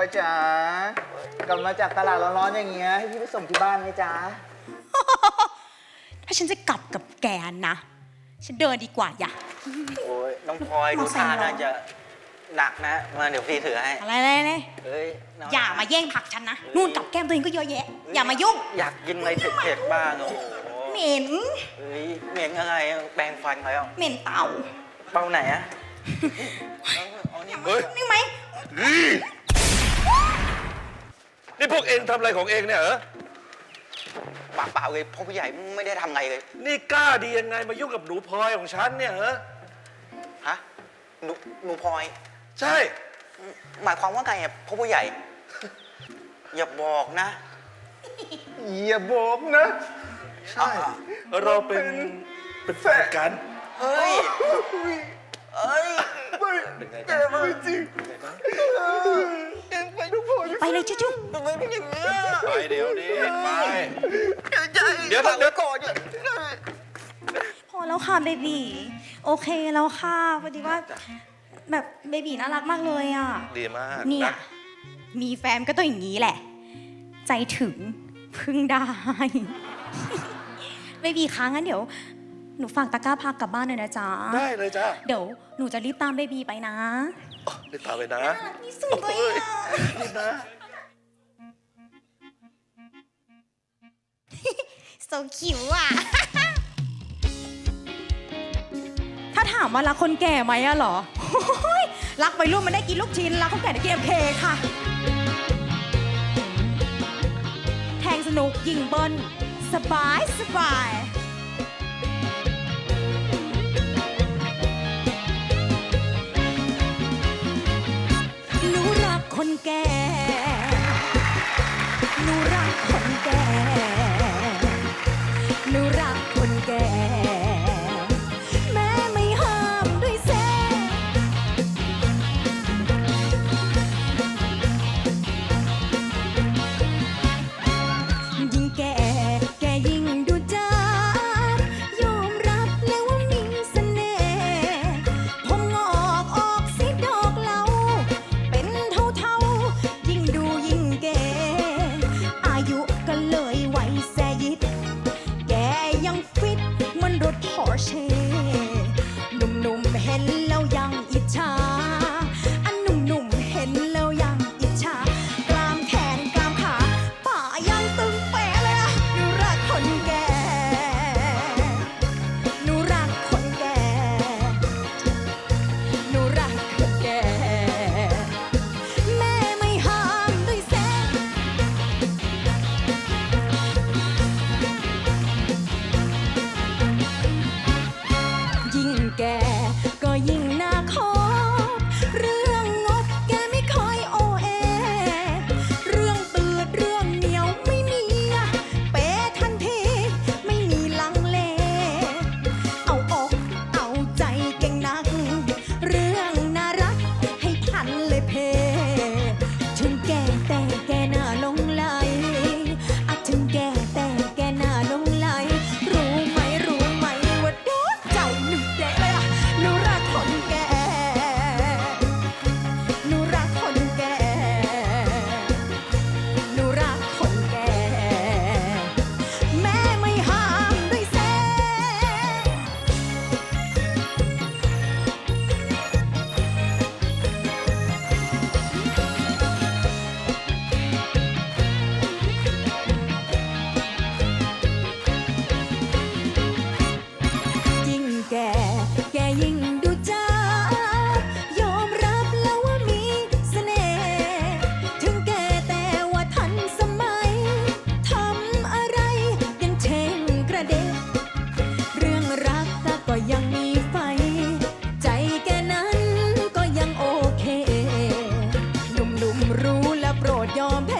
อยจ๋ากลับมาจากตลาดร้อนๆอย่างเงี้ยให้พี่ไปส่งที่บ้านไหมจ๊ะถ้าฉันจะกลับกับแกนะ ฉันเดินดีกว่าอย่า โอ้ยน้องพลอยดูเอาใส่ท่าหรอน่าจะหนักนะมาเดี๋ยวพี่ถือให้อะไรอะไรอะไรเอ้ยน้งอย่ามาแย่งผักฉันนะ นู่นกับแก้มตัวเองก็เยอะแยะ อย่ามายุ่งอยากกินอะไรเผ็ดๆบ้างโอ้โหเหม็นเฮ้ยเหม็นอะไรแปรงฟันแล้วเหม็นเต่าเป้าไหนอะเอานี่เฮ้ย นี่ไหม นี่ นี่พวกเองทำอะไรของเองเนี่ยเหรอ ปากเปล่าเลยพ่อผู้ใหญ่ไม่ได้ทำอะไรเลย นี่กล้าดียังไงมายุ่งกับหนูพลอยของฉันเนี่ยเหรอ ฮะ หนูหนูพลอย ใช่ หมายความว่าไงอะพ่อผู้ใหญ่ อย่าบอกนะ อย่าบอกนะ ใช่ เราเป็นเป็นแฟนกัน เฮ้ยเอ้ยไม่เป็นไงแกจ๊ะไม่จริงแกไปทุกคน ไปเลยจุ๊จุ๊ทำไมเป็นอย่างนี้ยไปเดี๋ยวนี้ไปใจเดี๋ยวฝากเดี๋ไว้ยวก่อนเนี่ยพอแล้วค่ะเบบีโอเคแล้วค่ะพอดีว่า แบบเบบีน่ารักมากเลยอะดีมากเนี่ยนะมีแฟนก็ต้องอย่างนี้แหละ ใจถึงพึ่งได้ เบบีคะงั้นเดี๋ยว หนูฝากตะกร้าพักกลับบ้านหน่อยนะจ๊ะ ได้เลยจ้า เดี๋ยวหนูจะรีบตามเบบีไปนะ ไปตามไปนะนี่สุดเลยอะนี่นะ โซคิวอะ ถ้าถามว่ารักคนแก่ไหมอะเหรอโอ้ยรักไปรุ่นมันได้กินลูกชิ้น รักคนแก่ได้กินเอ็มเคค่ะ แทงสนุกยิงเบิ้ลสบายสบาย time. ยอมแพ้